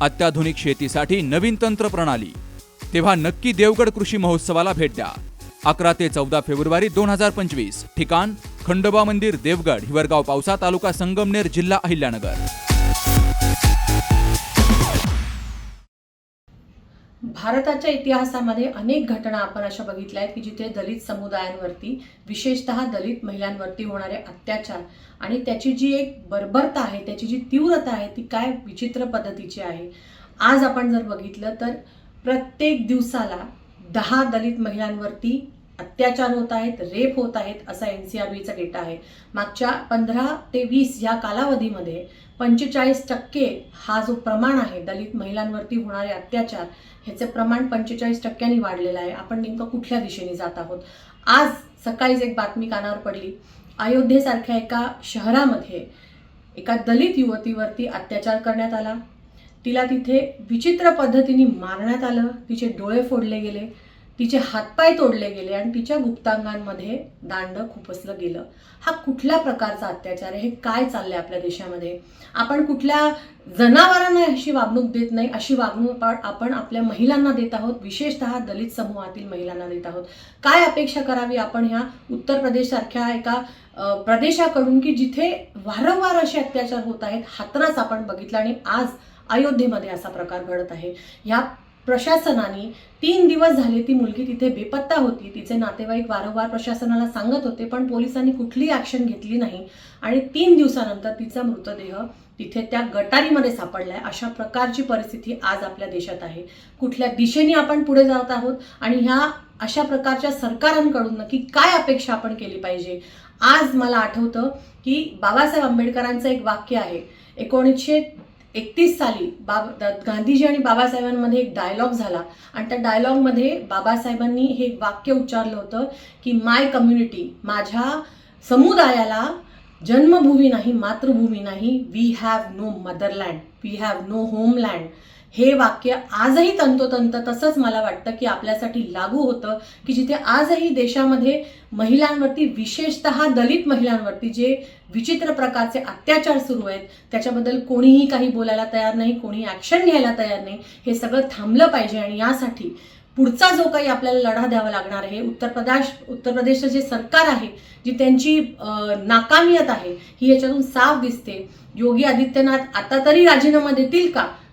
अत्याधुनिक शेतीसाठी नवीन तंत्र प्रणाली तेव्हा नक्की देवगड कृषी महोत्सवाला भेट द्या. अकरा ते चौदा फेब्रुवारी दोन हजार पंचवीस ठिकाण खंडोबा मंदिर देवगड हिवरगाव पावसा तालुका संगमनेर जिल्हा अहिल्यानगर. भारताच्या इतिहासामध्ये अनेक घटना आपण अशा बघितल्या आहेत की जिथे दलित समुदायांवरती विशेषतः दलित महिलांवरती होणारे अत्याचार आणि त्याची जी एक बर्बरता आहे त्याची जी तीव्रता आहे ती काय विचित्र पद्धतीची आहे. आज आपण जर बघितलं तर प्रत्येक दिवसाला दहा दलित महिलांवरती अत्याचार होत आहेत रेप होत आहेत असा एन सी आर बीचा डेटा आहे. मागच्या पंधरा ते वीस या कालावधीमध्ये पंचेचाळीस टक्के हा जो प्रमाण आहे दलित महिलांवरती होणारे अत्याचार ह्याचे प्रमाण पंचेचाळीस टक्क्यांनी वाढलेलं आहे. आपण नेमकं कुठल्या दिशेने जात आहोत? आज सकाळीच एक बातमी कानावर पडली. अयोध्येसारख्या एका शहरामध्ये एका दलित युवतीवरती अत्याचार करण्यात आला. तिला तिथे विचित्र पद्धतीने मारण्यात आलं. तिचे डोळे फोडले गेले. तिचे हातपाय तोडले गेले आणि तिच्या गुप्तांगांमध्ये दांड खुपसलं गेलं. हा कुठल्या प्रकारचा अत्याचार आहे? हे काय चाललंय आपल्या देशामध्ये? आपण कुठल्या जनावरांना अशी वागणूक देत नाही अशी वागणूक आपण आपल्या महिलांना देत आहोत. विशेषतः दलित समूहातील महिलांना देत आहोत. काय अपेक्षा करावी आपण ह्या उत्तर प्रदेशसारख्या एका प्रदेशाकडून की जिथे वारंवार असे अत्याचार होत आहेत? हातराच आपण बघितला आणि आज अयोध्येमध्ये असा प्रकार घडत आहे. ह्या प्रशासनाने तीन दिवस झाले ती मुलगी तिथे बेपत्ता होती. तिचे नातेवाईक वारंवार प्रशासनाला सांगत होते पण पोलिसांनी कुठलीही ॲक्शन घेतली नाही. आणि तीन दिवसानंतर तिचा मृतदेह तिथे त्या गटारीमध्ये सापडलाय. अशा प्रकारची परिस्थिती आज आपल्या देशात आहे. कुठल्या दिशेने आपण पुढे जात आहोत आणि ह्या अशा प्रकारच्या सरकारांकडून नक्की काय अपेक्षा आपण केली पाहिजे? आज मला आठवतं की बाबासाहेब आंबेडकरांचं एक वाक्य आहे. एकोणीसशे एकतीस साली बाब गांधीजी आणि बाबासाहेबांमध्ये एक डायलॉग झाला. आणि त्या डायलॉगमध्ये बाबासाहेबांनी हे वाक्य उच्चारलं होतं की माय कम्युनिटी माझ्या समुदायाला जन्मभूमी नाही मातृभूमी नाही. We have no motherland we have no homeland हे वाक्य आजही तंतोतंत तसंच मला वाटतं की आपल्यासाठी लागू होतं की जिथे आजही देशामध्ये महिलांवरती विशेषतः दलित महिलांवरती जे विचित्र प्रकारचे अत्याचार सुरू आहेत त्याच्याबद्दल कोणीही काही बोलायला तयार नाही कोणी ॲक्शन घ्यायला तयार नाही हे सगळं थांबलं पाहिजे आणि यासाठी पुढचा जो काही आपल्याला लढा द्यावा लागणार आहे उत्तर प्रदेश उत्तर प्रदेशचं जे सरकार आहे जी त्यांची नाकामियत आहे ही याच्यातून साफ दिसते. योगी आदित्यनाथ आता तरी राजीनामा देतील का?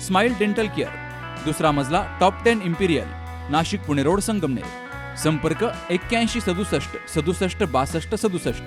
Smile dental care. दुसरा मजला top ten imperial Nashik Pune road Sangamner. संपर्क एक्क्याऐंशी सदुसष्ट सदुसष्ट बासष्ट सदुसष्ट.